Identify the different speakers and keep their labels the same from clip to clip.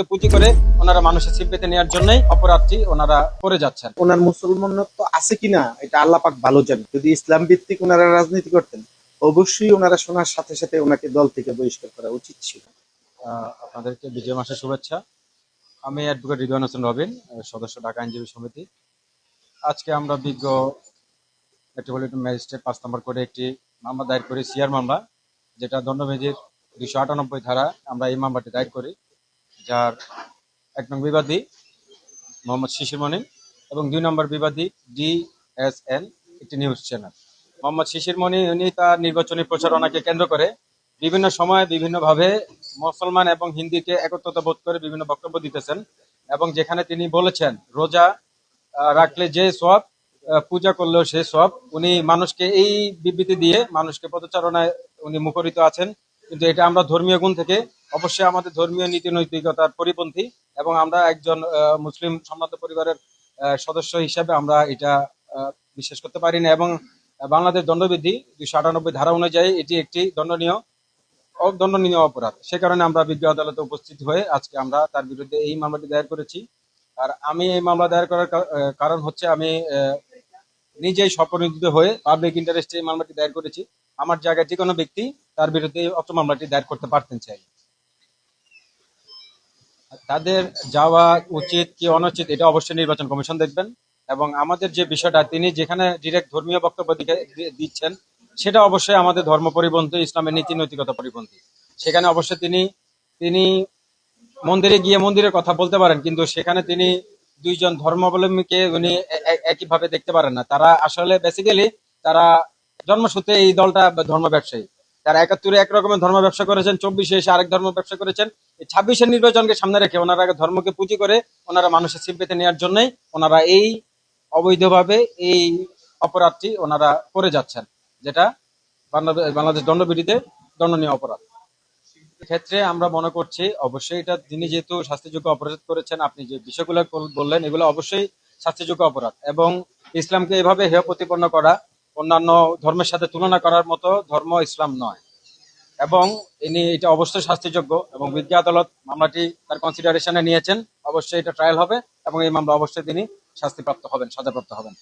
Speaker 1: ধর্মকে পুঁজি করে ওনারা মানুষের সিম্পেতে নেওয়ার জন্যই অপরাধটি ওনারা করে যাচ্ছেন।
Speaker 2: ওনার মুসলমানত্ব আছে কিনা এটা আল্লাহ পাক ভালো জানে। যদি ইসলাম ভিত্তিক ওনারা রাজনীতি করতেন অবশ্যই ওনারা শোনার সাথে সাথে ওনাকে দল থেকে বহিষ্কার করা উচিত ছিল।
Speaker 1: আপনাদেরকে বিজয় মাসের শুভেচ্ছা। আমি অ্যাডভোকেট রিদওয়ান হোসেন রবিন সদস্য ঢাকা আইনজীবী সমিতি। আজকে আমরা বিজ্ঞ মেট্রোপলিটন ম্যাজিস্ট্রেট পাঁচ নম্বর করে একটি মামলা দায়ের করি সিআর মামলা যেটা দণ্ডবিধির দুইশো আটানব্বই ধারা আমরা এই মামলাটি দায়ের করি। যার এক নং বিবাদী, মোহাম্মদ শিশির মনির এবং দুই নম্বর বিবাদী ডিএসএন একটি নিউজ চ্যানেল। মোহাম্মদ শিশির মনি, উনি তার নির্বাচনী প্রচারণাকে কেন্দ্র করে বিভিন্ন সময়ে বিভিন্নভাবে মুসলমান এবং হিন্দিকে একত্রতা বোধ করে বিভিন্ন বক্তব্য দিতেছেন এবং যেখানে তিনি বলেছেন, রোজা রাখলে যে সব পূজা করলেও সে সব উনি মানুষকে এই বিবৃতি দিয়ে মানুষকে পদচারণায় উনি মুখরিত আছেন। কিন্তু এটা আমরা ধর্মীয় গুণ থেকে অবশ্যই আমাদের ধর্মীয় নীতি নৈতিকতার পরিপন্থী এবং আমরা একজন মুসলিম সম্মত পরিবারের সদস্য হিসাবে আমরা এটা বিশ্বাস করতে পারি না এবং বাংলাদেশ দণ্ডবিধি দুইশো আটানব্বই ধারা অনুযায়ী এটি একটি দণ্ডনীয় দণ্ডনীয় অপরাধ। সে কারণে আমরা বিজ্ঞ আদালতে উপস্থিত হয়ে আজকে আমরা তার বিরুদ্ধে এই মামলাটি দায়ের করেছি। আর আমি এই মামলা দায়ের করার কারণ হচ্ছে আমি নিজেই স্বপ্রণোদিত হয়ে পাবলিক ইন্টারেস্টে এই মামলাটি দায়ের করেছি। আমার জায়গায় যে কোনো ব্যক্তি তার বিরুদ্ধে অত্র মামলাটি দায়ের করতে পারতেন চাই। তাদের যাওয়া উচিত কি অনুচিত, এটা অবশ্যই নির্বাচন কমিশন দেখবেন। এবং আমাদের যে বিষয়টা, তিনি যেখানে ডিরেক্ট ধর্মীয় বক্তব্য দিচ্ছেন, সেটা অবশ্যই আমাদের ধর্ম পরিপন্থী, ইসলামের নীতি নৈতিকতা পরিপন্থী। সেখানে অবশ্যই তিনি তিনি মন্দিরে গিয়ে মন্দিরের কথা বলতে পারেন, কিন্তু সেখানে তিনি দুইজন ধর্মাবলম্বীকে উনি একইভাবে দেখতে পারেন না। তারা আসলে বেসিক্যালি তারা জন্মসূত্রে এই দলটা ধর্ম ব্যবসায়ী। তারা একাত্তরে এক রকমের ধর্ম ব্যবসা করেছেন, চব্বিশে এসে আরেক ধর্ম ব্যবসা করেছেন। এই ছাব্বিশের নির্বাচনকে সামনে রেখে ওনারা আগে ধর্মকে পুঁজি করে ওনারা মানুষের সিম্পেতে নেওয়ার জন্যই ওনারা এই অবৈধভাবে এই অপরাধটি ওনারা করে যাচ্ছেন, যেটা বাংলাদেশ- দণ্ডবিধিতে দণ্ডনীয় অপরাধ। ক্ষেত্রে আমরা মনে করছি, অবশ্যই এটা তিনি যেহেতু শাস্তিযোগ্য অপরাধ করেছেন, আপনি যে বিষয়গুলো বললেন, এগুলো অবশ্যই শাস্তিযোগ্য অপরাধ এবং ইসলামকে এভাবে হেয় প্রতিপন্ন করা অন্যান্য ধর্মের সাথে তুলনা করার মতো ধর্ম ইসলাম নয়। এবং ইনি এটা অবশ্যই শাস্তিযোগ্য এবং বিজ্ঞ আদালত মামলাটি তার কনসিডারেশনে নিয়েছেন। অবশ্যই এটা ট্রায়াল হবে এবং এই মামলা অবশ্যই তিনি শাস্তিপ্রাপ্ত হবেন, সাজাপ্রাপ্ত হবেন।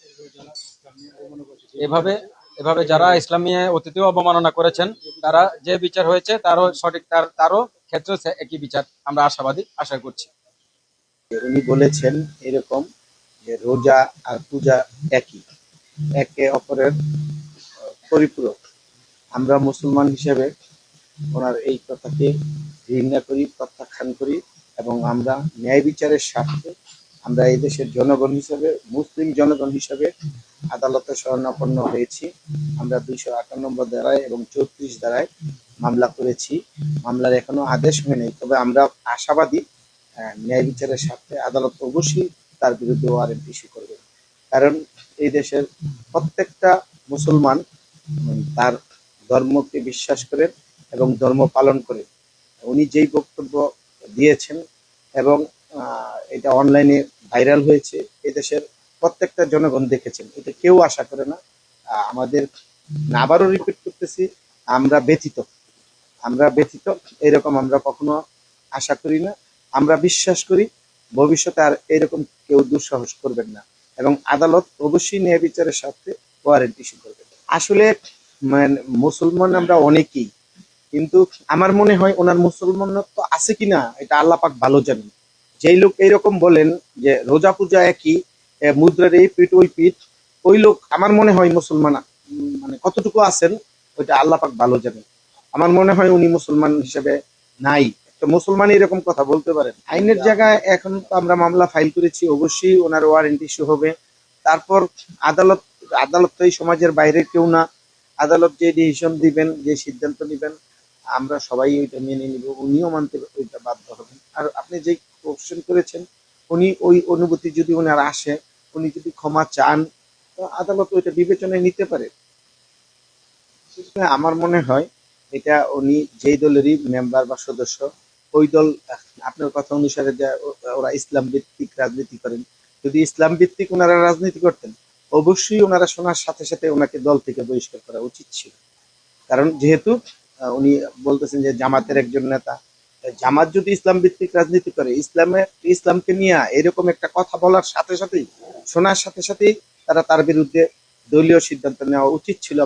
Speaker 1: এভাবে এভাবে যারা ইসলামীয় অতীতেও অবমাননা করেছেন, তারা যে বিচার হয়েছে তারও সঠিক, তার, তারও ক্ষেত্রে একই বিচার আমরা আশাবাদী, আশা করছি।
Speaker 2: উনি বলেছেন এরকম যে রোজা আর পূজা একই। একে অপরের পরিপূরক। আমরা মুসলমান হিসেবে ওনার এই কথাকে ঘৃণা করি, প্রত্যাখ্যান করি এবং আমরা ন্যায় বিচারের স্বার্থে আমরা এই দেশের জনগণ হিসেবে, মুসলিম জনগণ হিসেবে আদালতে শরণাপন্ন হয়েছি। আমরা দুইশো আটানব্বই ধারায় এবং চৌত্রিশ ধারায় মামলা করেছি। মামলার এখনও আদেশ হয়নি তবে আমরা আশাবাদী ন্যায় বিচারের স্বার্থে আদালত অবশ্যই তার বিরুদ্ধে ওয়ারেন্ট ইস্যু করবে কারণ এই দেশের প্রত্যেকটা মুসলমান তার ধর্মকে বিশ্বাস করে এবং ধর্ম পালন করে। উনি যেই বক্তব্য দিয়েছেন এবং এটা অনলাইনে ভাইরাল হয়েছে, এই দেশের প্রত্যেকটা জনগণ দেখেছেন। এটা কেউ আশা করে না। আমাদের আবারও রিপিট করতেছি, আমরা ব্যথিত। আমরা ব্যথিত, এরকম আমরা কখনো আশা করি না। আমরা বিশ্বাস করি, ভবিষ্যতে আর এরকম কেউ দুঃসাহস করবেন না। এবং আদালত অবশ্যই ন্যায় বিচারের সাথে ওয়ারেন্ট ইস্যু করবে। আসলে মানে মুসলমান আমরা অনেকেই, কিন্তু আমার মনে হয় ওনার মুসলমানত্ব আছে কিনা, এটা আল্লাহ পাক ভালো জানেন। যেই লোক এইরকম বলেন যে, রোজা পূজা একই মুদ্রার এই পিঠ, ওই পিঠ, ওই লোক আমার মনে হয় মুসলমান মানে কতটুকু আছেন, ওইটা আল্লাহ পাক ভালো জানেন। আমার মনে হয় উনি মুসলমান হিসেবে নাই। তো মুসলমান এরকম কথা বলতে পারেন। আইনের জায়গায় এখন আমরা মামলা ফাইল করেছি, অবশ্যই ওনার ওয়ারেন্টি ইস্যু হবে। তারপর আদালত আদালত তো এই সমাজের বাইরে কেউ না। আদালত যে ডিসিশন দিবেন, যে সিদ্ধান্ত নেবেন, আমরা সবাই ওইটা মেনে নিব, উনিও মানতে ওইটা বাধ্য হবেন। আর আপনি যে কোশ্চেন করেছেন, উনি ওই অনুভূতি যদি ওনার আসে, উনি যদি ক্ষমা চান, তো আদালত ওইটা বিবেচনায় নিতে পারে। আমার মনে হয় এটা উনি, যেই দলেরই মেম্বার বা সদস্য ওই দল, আপনার কথা অনুসারে যে ওরা ইসলাম ভিত্তিক রাজনীতি করেন। যদি ইসলাম ভিত্তিক ওনারা রাজনীতি করতেন, অবশ্যই ওনারা শোনার সাথে সাথে ওনাকে দল থেকে বহিষ্কার করা উচিত ছিল। কারণ যেহেতু উনি বলতেছেন যে জামাতের একজন নেতা জামাত যদি ইসলাম ভিত্তিক রাজনীতি করে ইসলামের ইসলামকে নিয়ে এরকম একটা কথা বলার সাথে সাথেই, শোনার সাথে সাথেই তারা তার বিরুদ্ধে দলীয় সিদ্ধান্ত নেওয়া উচিত ছিল।